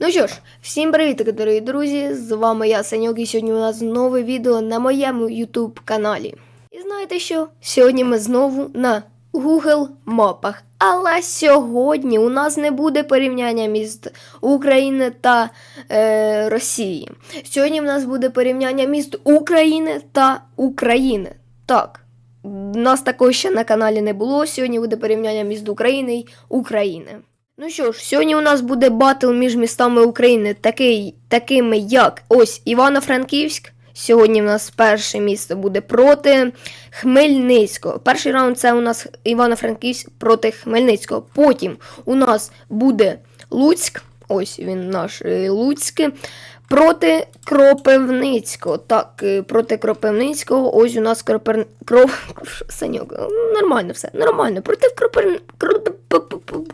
Ну що ж, всім привіт, дорогі друзі! З вами я, Саньок, і сьогодні у нас нове відео на моєму YouTube каналі. І знаєте що? Сьогодні ми знову на Google мапах. Але сьогодні у нас не буде порівняння між України та е, Росії. Сьогодні в нас буде порівняння між України та України. Так. Нас такого ще на каналі не було. Сьогодні буде порівняння між Україною і України. Ну що ж, сьогодні у нас буде батл між містами України, такий, такими як ось Івано-Франківськ. Сьогодні в нас перше місто буде проти Хмельницького. Перший раунд це у нас Івано-Франківськ проти Хмельницького. Потім у нас буде Луцьк. Ось він наш Луцький. Луцьк. Проти Кропивницького. Так, е, проти Кропивницького. Ось у нас Кропер... Кроп... Саньок, ну, нормально все, нормально. Проти Кропер... Кроп...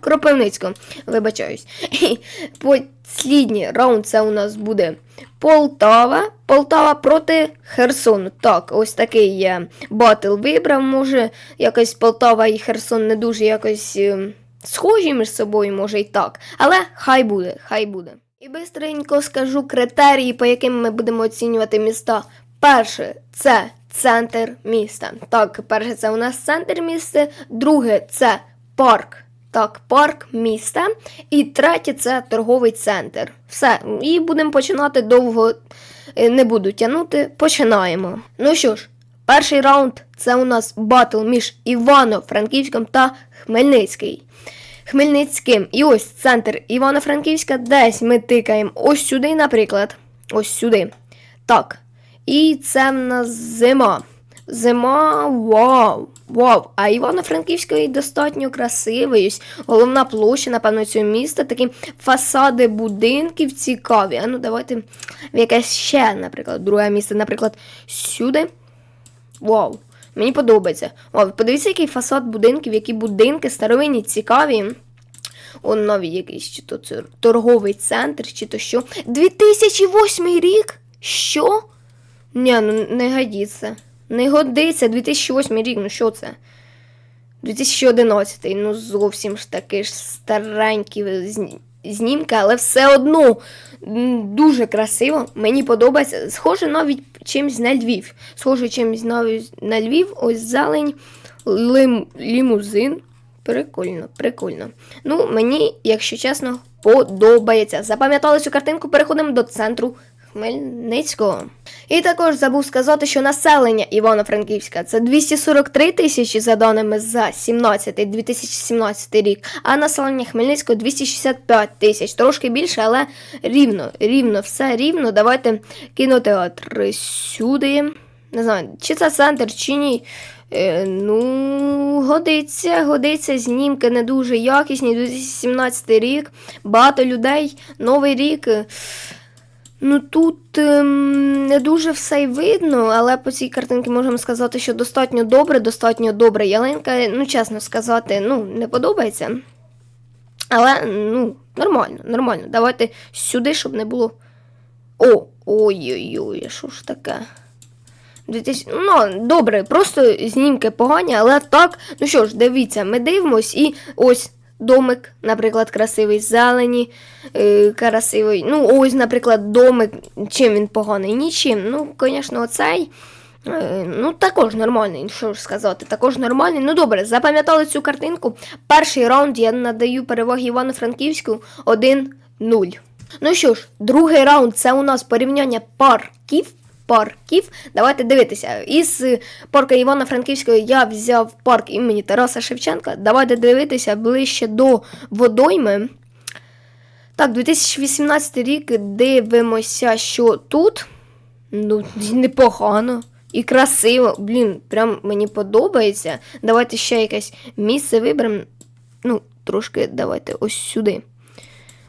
Кропивницького. Вибачаюсь. Послідній раунд це у нас буде Полтава. Полтава проти Херсону. Так, ось такий я батл вибрав. Може, якось Полтава і Херсон не дуже якось е, схожі між собою, може і так. Але хай буде, хай буде. І бистренько скажу критерії, по яким ми будемо оцінювати міста. Перше це центр міста. Так, перше це у нас центр міста, друге це парк. Так, парк міста. І третє це торговий центр. Все. І будемо починати довго е, не буду тягнути. Починаємо. Ну що ж, перший раунд це у нас батл між Івано-Франківським та Хмельницький. Хмельницьким. І ось центр Івано-Франківська. Десь ми тикаємо ось сюди, наприклад. Ось сюди. Так. І це в нас зима. Зима, вау, вау. А Івано-Франківський достатньо красивий. Ось головна площа, напевно, цього міста. Такі фасади будинків цікаві. А ну давайте в якесь ще, наприклад, друге місце, наприклад, сюди. Вау. Мені подобається. Вау, подивіться, який фасад будинків, які будинки старовинні, цікаві. Он навіть якийсь чи то торговий центр, чи то що. 2008 рік? Що? Ні, ну не годиться. Не годиться. 2008 рік, ну що це? 2011, ну зовсім ж таки ж старенькі знімки, але все одно дуже красиво. Мені подобається. Схоже навіть чимсь на Львів. Схоже навіть на Львів. Ось зелень, лим, лімузин. Прикольно, прикольно. Ну, мені, якщо чесно, подобається. Запам'ятали цю картинку, переходимо до центру Хмельницького. І також забув сказати, що населення Івано-Франківська це 243 тисячі за даними за 17-2017 рік, а населення Хмельницького 265 тисяч. Трошки більше, але рівно, рівно, все рівно. Давайте кінотеатр сюди. Не знаю, чи це центр, чи ні. Е, ну, годиться, годиться, знімки не дуже якісні. 2017 рік, багато людей, новий рік. Ну тут ем, не дуже все й видно, але по цій картинці можемо сказати, що достатньо добре, достатньо добре. Ялинка, ну чесно сказати, ну, не подобається. Але, ну, нормально, нормально. Давайте сюди, щоб не було. О, ой-ой-ой, що ж таке? 2000... Ну, добре, просто знімки погані, але так. Ну що ж, дивіться, ми дивимось і ось домик, наприклад, красивий, зелені, е, красивий. Ну, ось, наприклад, домик. Чим він поганий? Нічим. Ну, звісно, оцей. е, Ну, також нормальний, що ж сказати, також нормальний. Ну добре, запам'ятали цю картинку. Перший раунд я надаю переваги Івано-Франківську 1-0. Ну що ж, другий раунд це у нас порівняння парків. Парків. Давайте дивитися. Із парку Івано-Франківського я взяв парк імені Тараса Шевченка. Давайте дивитися ближче до водойми. Так, 2018 рік дивимося, що тут. Ну, непогано. І красиво. Блін, прям мені подобається. Давайте ще якесь місце виберемо. Ну, трошки давайте ось сюди.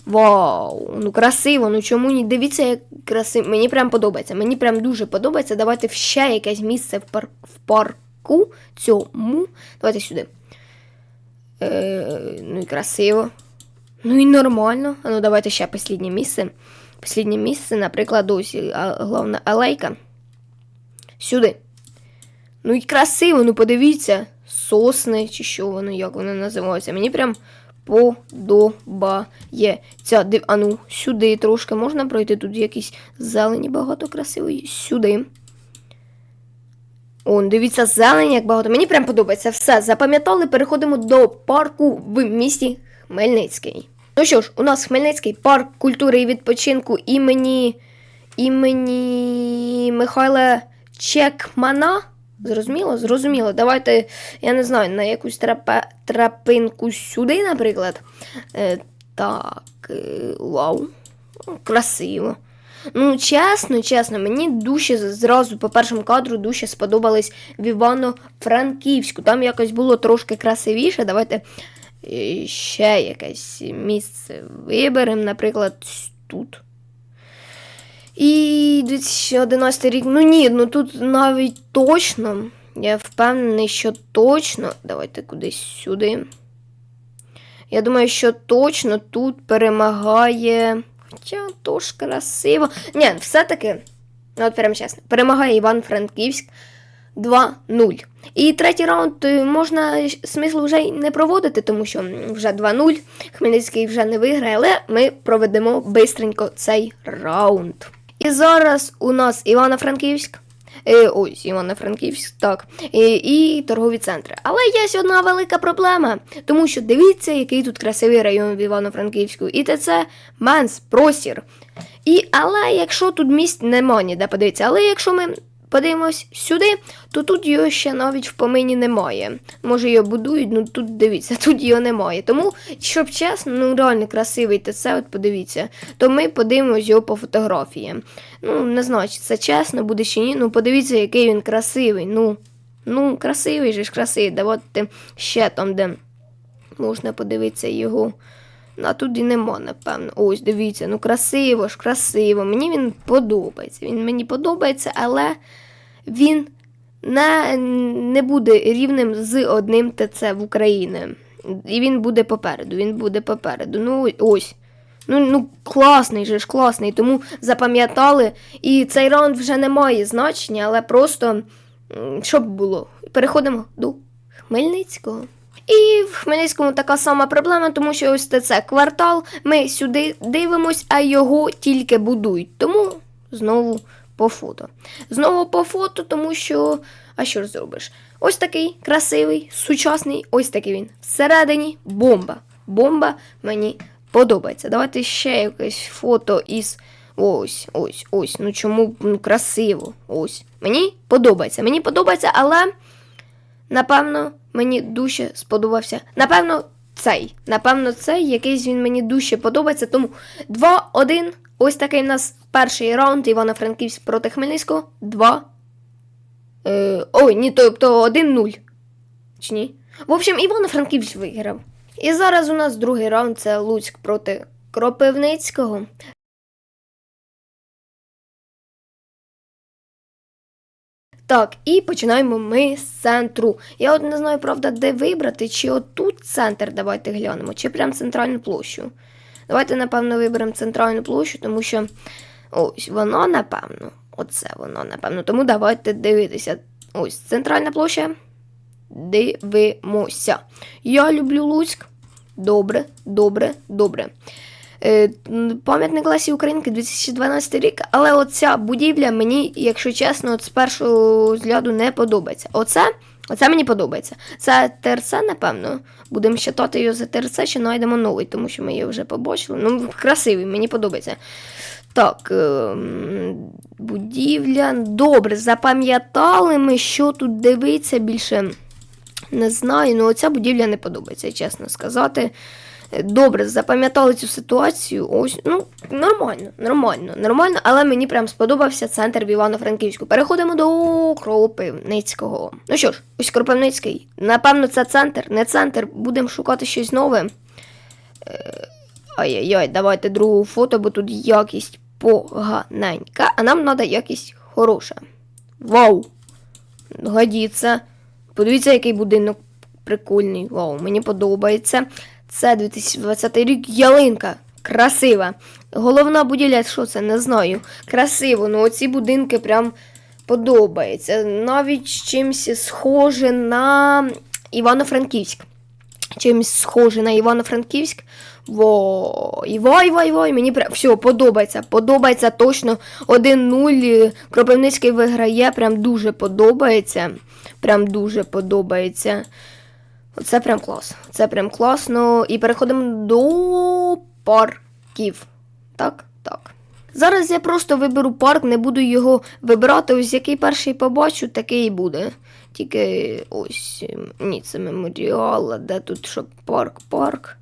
Вау, ну красиво, ну чому ні? Дивіться, як красиво. Мені прям подобається. Мені прям дуже подобається. Давайте ще якесь місце в, пар... в парку цьому. Давайте сюди. Е, ну і красиво. Ну і нормально. А ну давайте ще останнє місце. Посліднє місце, наприклад, ось головна алейка. Сюди. Ну і красиво, ну подивіться. Сосни, чи що воно, як воно називається. Мені прям подобається. Див... А ну, сюди трошки можна пройти. Тут якісь зелені багато красивої. Сюди. Он, дивіться, зелень, як багато. Мені прям подобається. Все, запам'ятали, переходимо до парку в місті Хмельницький. Ну що ж, у нас Хмельницький парк культури і відпочинку імені імені Михайла Чекмана. Зрозуміло? Зрозуміло. Давайте, я не знаю, на якусь трапе, трапинку сюди, наприклад. Е, так, е, вау. Красиво. Ну, чесно, чесно, мені дуже зразу по першому кадру дуже сподобались в Івано-Франківську. Там якось було трошки красивіше. Давайте е, ще якесь місце виберемо, наприклад, тут. І 2011 рік. Ну ні, ну тут навіть точно. Я впевнений, що точно. Давайте кудись сюди. Я думаю, що точно тут перемагає. Хоча тож красиво. Ні, все-таки, ну от прямо чесно, перемагає Іван Франківськ 2-0. І третій раунд е, можна смислу вже й не проводити, тому що вже 2-0. Хмельницький вже не виграє, але ми проведемо бистренько цей раунд. І зараз у нас Івано-Франківськ. Е, ось, Івано-Франківськ, так. І, і торгові центри. Але є одна велика проблема, тому що дивіться, який тут красивий район в Івано-Франківську. І це, це Менс, простір. І, але якщо тут місць нема ніде подивитися, але якщо ми подивимось сюди, то тут його ще навіть в помині немає. Може його будують, ну тут дивіться, тут його немає. Тому, щоб чесно, ну реально красивий ТЦ, от подивіться, то ми подивимось його по фотографіям. Ну, не знаю, чи це чесно буде чи ні. Ну, подивіться, який він красивий. Ну, ну красивий же ж красивий. Давайте ще там, де можна подивитися його. А тут і нема, напевно. Ось, дивіться, ну красиво ж, красиво. Мені він подобається. Він мені подобається, але він не, не буде рівним з одним ТЦ в Україні. І він буде попереду. Він буде попереду. Ну, ось. Ну, ну класний же ж, класний, тому запам'ятали. І цей раунд вже не має значення, але просто щоб було. Переходимо до Хмельницького. І в Хмельницькому така сама проблема, тому що ось це квартал. Ми сюди дивимось, а його тільки будують. Тому знову по фото. Знову по фото, тому що. А що ж зробиш? Ось такий красивий, сучасний, ось такий він. Всередині бомба. Бомба мені подобається. Давайте ще якесь фото із. Ось, ось, ось. Ну чому ну, красиво? Ось. Мені подобається. Мені подобається, але напевно, мені дуже сподобався. Напевно, цей. Напевно, цей якийсь він мені дуже подобається. Тому 2-1. Ось такий в нас перший раунд Івано-Франківськ проти Хмельницького. 2. Е, ой, ні, тобто 1-0. Чи ні? В общем, Івано-Франківськ виграв. І зараз у нас другий раунд це Луцьк проти Кропивницького. Так, і починаємо ми з центру. Я от не знаю, правда, де вибрати, чи отут центр давайте глянемо, чи прям центральну площу. Давайте, напевно, виберемо центральну площу, тому що ось воно, напевно. Оце воно, напевно. Тому давайте дивитися. Ось центральна площа. Дивимося. Я люблю Луцьк. Добре, добре, добре. Е, Пам'ятник Лесі Українки 2012 рік, але оця будівля мені, якщо чесно, от з першого взгляду не подобається. Оце, оце мені подобається. Це ТРЦ, напевно. Будемо считати його за ТРЦ, чи знайдемо новий, тому що ми його вже побачили. Ну, красивий, мені подобається. Так, ем, будівля. Добре, запам'ятали ми, що тут дивиться більше. Не знаю, ну оця будівля не подобається, чесно сказати. Добре, запам'ятали цю ситуацію. Ось, ну, нормально, нормально, нормально, але мені прям сподобався центр в Івано-Франківську. Переходимо до Кропивницького. Ну що ж, ось Кропивницький. Напевно, це центр, не центр. Будемо шукати щось нове. Е, Ай-яй-яй, давайте другу фото, бо тут якість поганенька, а нам треба якість хороша. Вау! Годіться. Подивіться, який будинок прикольний. Вау, мені подобається. Це 2020 рік ялинка. Красива. Головна будівля, що це, не знаю. Красиво, ну оці будинки прям подобаються. Навіть чимось схоже на Івано-Франківськ. чимось схоже на Івано-Франківськ. Вой, вой, вой, вой, мені прям все подобається. Подобається точно 1-0. Кропивницький виграє, прям дуже подобається. Прям дуже подобається. Оце прям клас. Це прям класно. І переходимо до парків. Так, так. Зараз я просто виберу парк, не буду його вибирати. Ось який перший побачу, такий і буде. Тільки ось. ем, Ні, це меморіал, де тут що парк, парк.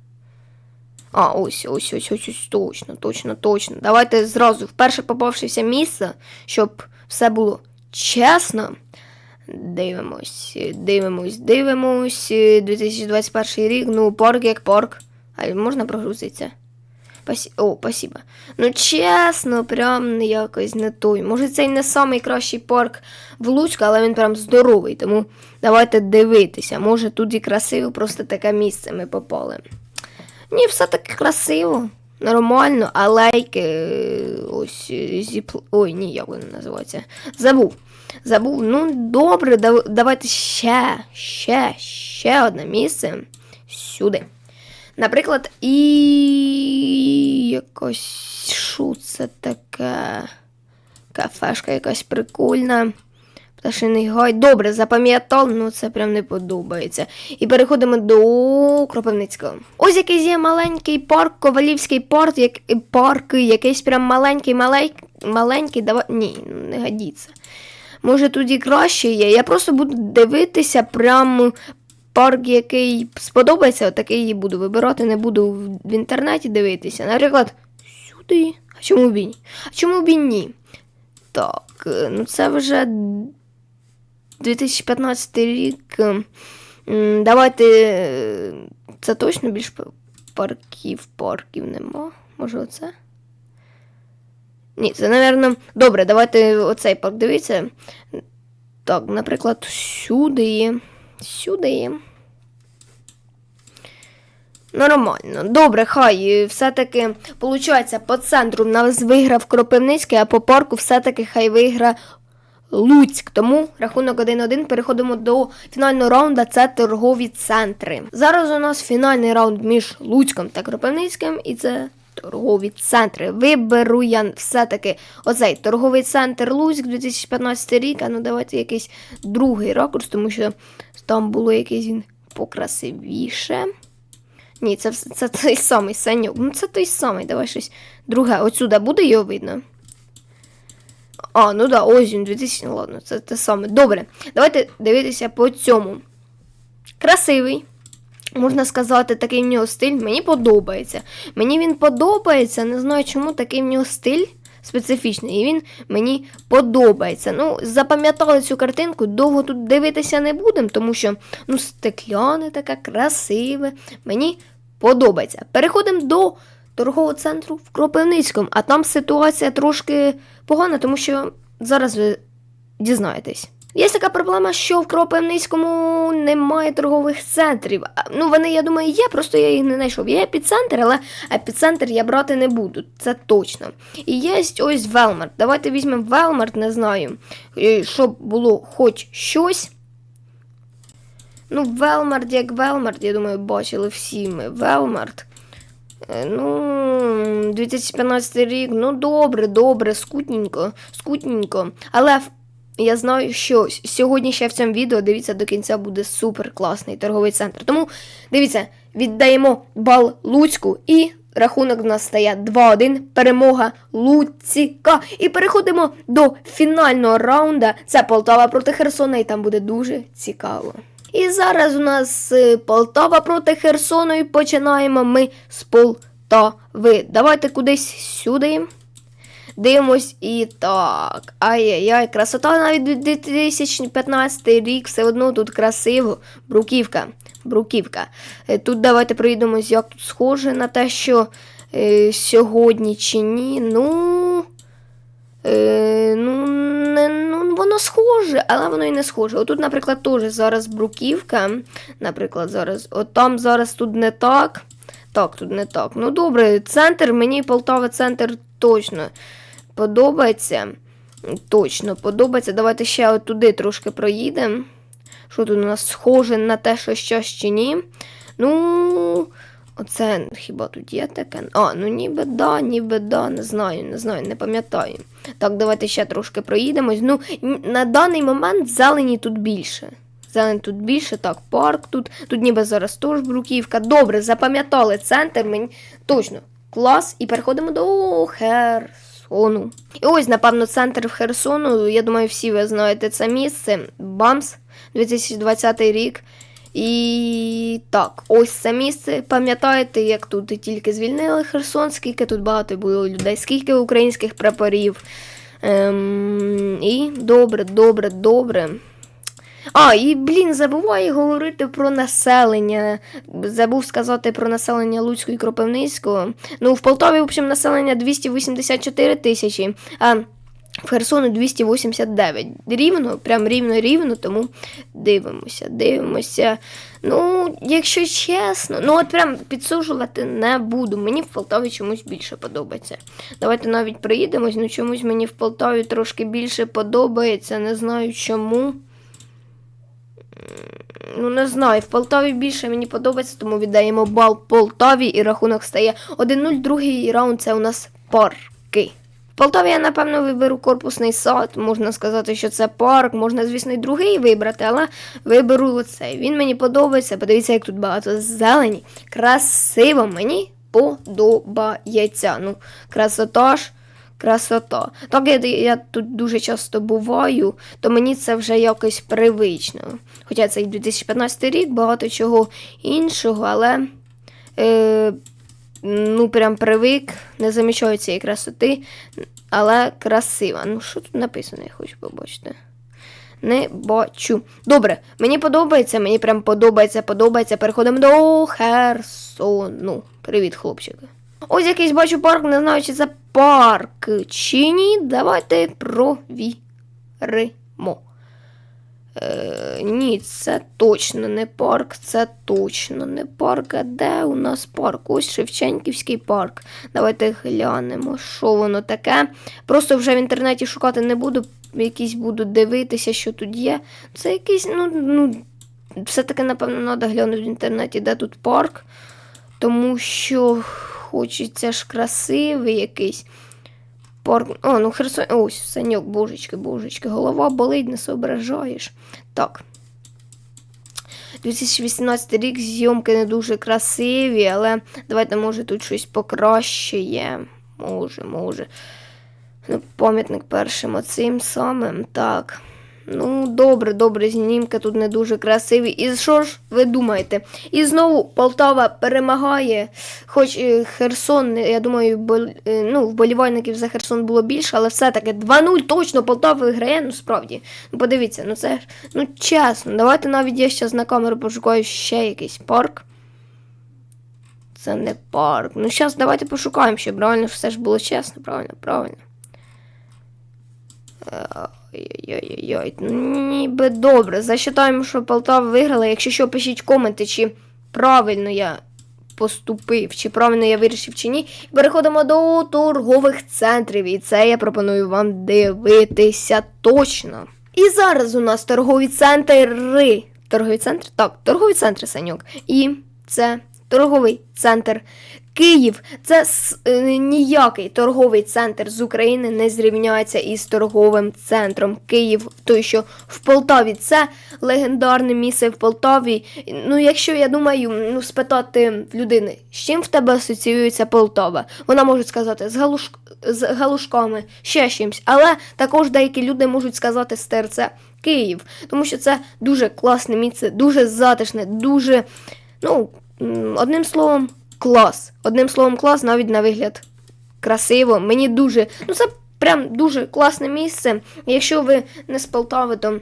А, ось, ось, ось, ось, ось, точно, точно, точно. Давайте зразу вперше попавшися місце, щоб все було чесно. Дивимось, дивимось, дивимось. 2021 рік, ну, парк як парк. А можна прогрузитися? Пасі... О, спасибо. Ну, чесно, прям якось не той. Може, це й не самий кращий парк в Луцьку, але він прям здоровий. Тому давайте дивитися. Може, тут і красиво, просто таке місце ми попали. Ні, все таки красиво. Нормально, алейки. е, Ось е, зіп... Ой, ні, як воно називається. Забув. Забув. Ну, добре, дав- давайте ще, ще, ще одне місце сюди. Наприклад, і якось що це таке? Кафешка якась прикольна. Пташиний гай. Добре, запам'ятав, ну це прям не подобається. І переходимо до Кропивницького. Ось якийсь є маленький парк, Ковалівський парк, як, парк, якийсь прям маленький, малей, маленький, давай. Ні, не годиться. Може тут і краще є. Я просто буду дивитися прям парк, який сподобається, такий і буду вибирати, не буду в- інтернеті дивитися. Наприклад, сюди. А чому б ні? А чому б ні? Так, е, ну це вже 2015 рік. Давайте. е, Це точно більш парків, парків нема. Може оце? Ні, це, напевно. Добре, давайте оцей парк дивіться. Так, наприклад, сюди. Сюди. Нормально. Добре, хай. Все-таки, виходить, по центру нас виграв Кропивницький, а по парку все-таки хай вигра Луцьк. Тому рахунок 1-1. Переходимо до фінального раунду. Це торгові центри. Зараз у нас фінальний раунд між Луцьком та Кропивницьким, і це торгові центри. Виберу я все-таки оцей торговий центр Луцьк 2015 рік. А ну давайте якийсь другий ракурс, тому що там було якийсь він покрасивіше. Ні, це, це той самий саньок. Ну це той самий. Давай щось друге. Отсюда буде його видно. А, ну да, ось він 2000. ну Ладно, це те саме. Добре. Давайте дивитися по цьому. Красивий. Можна сказати, такий в нього стиль. Мені подобається. Мені він подобається. Не знаю, чому такий в нього стиль специфічний. І він мені подобається. Ну, запам'ятали цю картинку, довго тут дивитися не будемо, тому що ну, стекляне таке красиве. Мені подобається. Переходимо до торгового центру в Кропивницькому, а там ситуація трошки погана, тому що зараз ви дізнаєтесь. Є така проблема, що в Кропивницькому немає торгових центрів. Ну, вони, я думаю, є, просто я їх не знайшов. Є епіцентр, але епіцентр я брати не буду, це точно. І є ось Велмарт. Давайте візьмемо Велмарт, не знаю, е, щоб було хоч щось. Ну, Велмарт як Велмарт, я думаю, бачили всі ми. Велмарт. Е, Ну, 2015 рік, ну добре, добре, скутненько, скутненько. Але я знаю, що сьогодні ще в цьому відео, дивіться, до кінця буде супер класний торговий центр. Тому дивіться, віддаємо бал Луцьку і рахунок в нас стає 2-1. Перемога Луціка. І переходимо до фінального раунда. Це Полтава проти Херсона, і там буде дуже цікаво. І зараз у нас е, Полтава проти Херсону, і починаємо ми з Полтави. Давайте кудись сюди. Дивимось і так. Ай-яй-яй, красота навіть 2015 рік, все одно тут красиво. Бруківка. Бруківка. Е, Тут давайте проїдемось, як тут схоже на те, що е, сьогодні чи ні. Ну. Е, ну, не, ну, воно схоже, але воно і не схоже. Отут, наприклад, теж зараз бруківка. Наприклад, зараз. От там зараз тут не так. Так, тут не так. Ну добре, центр, мені Полтава центр точно подобається. Точно подобається. Давайте ще от туди трошки проїдемо. Що тут у нас схоже на те, що щось чи ні. Ну, оце хіба тут є таке? А, ну ніби да, ніби да, не знаю, не знаю, не пам'ятаю. Так, давайте ще трошки проїдемось. Ну, на даний момент зелені тут більше. Зелень тут більше, так, парк тут. Тут ніби зараз теж бруківка. Добре, запам'ятали центр, мені точно. Клас. І переходимо до Херсону. І ось, напевно, центр в Херсону. Я думаю, всі ви знаєте це місце. Бамс, 2020 рік. І так, ось це місце. Пам'ятаєте, як тут тільки звільнили Херсон, скільки тут багато було людей, скільки українських прапорів. Ем, і добре, добре, добре. А, і блін, забуваю говорити про населення. Забув сказати про населення Луцького і Кропивницького. Ну, в Полтаві, в общем, населення 284 тисячі, а в Херсону 289. Рівно, прям рівно-рівно, тому дивимося, дивимося. Ну, якщо чесно, ну от прям підсужувати не буду. Мені в Полтаві чомусь більше подобається. Давайте навіть приїдемось, ну чомусь мені в Полтаві трошки більше подобається, не знаю чому. Ну, не знаю, в Полтаві більше мені подобається, тому віддаємо бал Полтаві і рахунок стає 1-0. Другий раунд це у нас парки. В Полтаві я, напевно, виберу корпусний сад. Можна сказати, що це парк. Можна, звісно, і другий вибрати, але виберу оцей. Він мені подобається. Подивіться, як тут багато зелені. Красиво мені подобається. Ну, красота ж. Красота. Так я, я тут дуже часто буваю, то мені це вже якось привично. Хоча це і 2015 рік, багато чого іншого, але е, ну прям привик, не замічаю цієї красоти, але красива. Ну, що тут написано, я хочу побачити. Не бачу. Добре, мені подобається, мені прям подобається, подобається. Переходимо до Херсону. Привіт, хлопчики. Ось якийсь бачу парк, не знаю, чи це парк чи ні. Давайте провіримо. Е, ні, це точно не парк, це точно не парк. А де у нас парк? Ось Шевченківський парк. Давайте глянемо, що воно таке. Просто вже в інтернеті шукати не буду, якісь буду дивитися, що тут є. Це якийсь, ну, ну все-таки, напевно, треба глянути в інтернеті, де тут парк. Тому що хочеться ж красивий якийсь. Парк. О, ну Херсон. Ось, саньок, божечки, божечки. Голова болить, не соображаєш. Так. 2018 рік зйомки не дуже красиві, але давайте, може, тут щось покращує. Може, може. Ну, пам'ятник першим оцим самим. Так. Ну, добре, добре, знімки тут не дуже красиві. І що ж ви думаєте? І знову Полтава перемагає. Хоч е, Херсон, я думаю, бол- е, ну, вболівальників за Херсон було більше, але все-таки 2-0 точно Полтава виграє, ну справді. Ну, подивіться, ну це ж, ну чесно, давайте навіть я зараз на камеру пошукаю ще якийсь парк. Це не парк. Ну, зараз давайте пошукаємо, щоб реально все ж було чесно, правильно, правильно. Ой-ой-ой, ніби добре. Засчитаємо, що Полтава виграла. Якщо що, пишіть коменти, чи правильно я поступив, чи правильно я вирішив, чи ні. Переходимо до торгових центрів. І це я пропоную вам дивитися точно. І зараз у нас торгові центри. Торгові центри? Так, торгові центри, Саньок. І це торговий центр Київ. Це е, ніякий торговий центр з України не зрівняється із торговим центром Київ. Той, що в Полтаві, це легендарне місце в Полтаві. Ну, якщо я думаю, ну, спитати людини, з чим в тебе асоціюється Полтава, вона може сказати з, галуш... з галушками, ще чимось. Але також деякі люди можуть сказати з ТРЦ Київ, тому що це дуже класне місце, дуже затишне, дуже, ну, одним словом, клас. Одним словом, клас, навіть на вигляд красиво. Мені дуже. Ну, це прям дуже класне місце. Якщо ви не з Полтави, то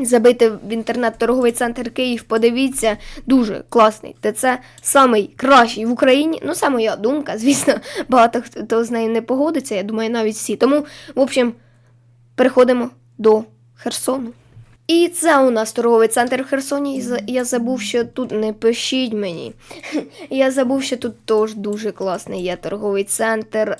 забийте в інтернет торговий центр Київ, подивіться, дуже класний. Та це самий кращий в Україні. Ну, це моя думка. Звісно, багато хто з нею не погодиться. Я думаю, навіть всі. Тому, в общем, переходимо до Херсону. І це у нас торговий центр в Херсоні. Я забув, що тут не пишіть мені. Я забув, що тут теж дуже класний є торговий центр.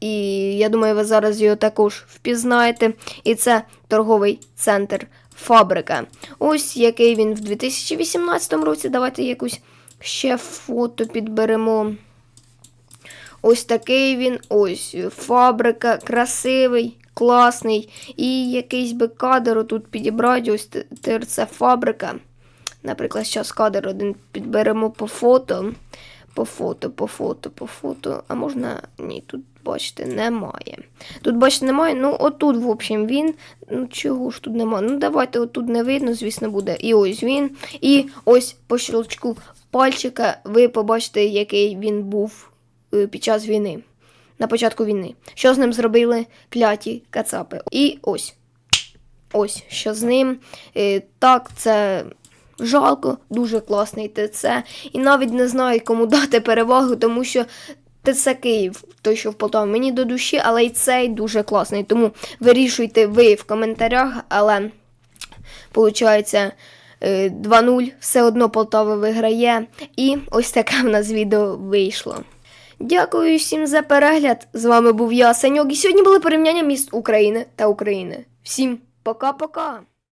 І я думаю, ви зараз його також впізнаєте. І це торговий центр Фабрика. Ось який він в 2018 році. Давайте якусь Ще фото підберемо. Ось такий він, ось фабрика, красивий, класний. І якийсь би кадр тут підібрати, ось ТРЦ фабрика. Наприклад, зараз кадр один підберемо по фото. По фото, по фото, по фото. А можна. Ні, тут, бачите, немає. Тут, бачите, немає. Ну, отут, в общем, він. Ну, чого ж тут немає? Ну, давайте, отут не видно, звісно, буде. І ось він. І ось по щелчку пальчика ви побачите, який він був е, під час війни. На початку війни. Що з ним зробили кляті кацапи? І ось. Ось, що з ним. Е, так, це жалко, дуже класний ТЦ. І навіть не знаю, кому дати перевагу, тому що ТЦ Київ, той, що в Полтаві, мені до душі, але й цей дуже класний. Тому вирішуйте ви в коментарях, але виходить. 2-0, все одно Полтава виграє. І ось таке в нас відео вийшло. Дякую всім за перегляд. З вами був я, Саньок, і сьогодні були порівняння міст України та України. Всім пока-пока!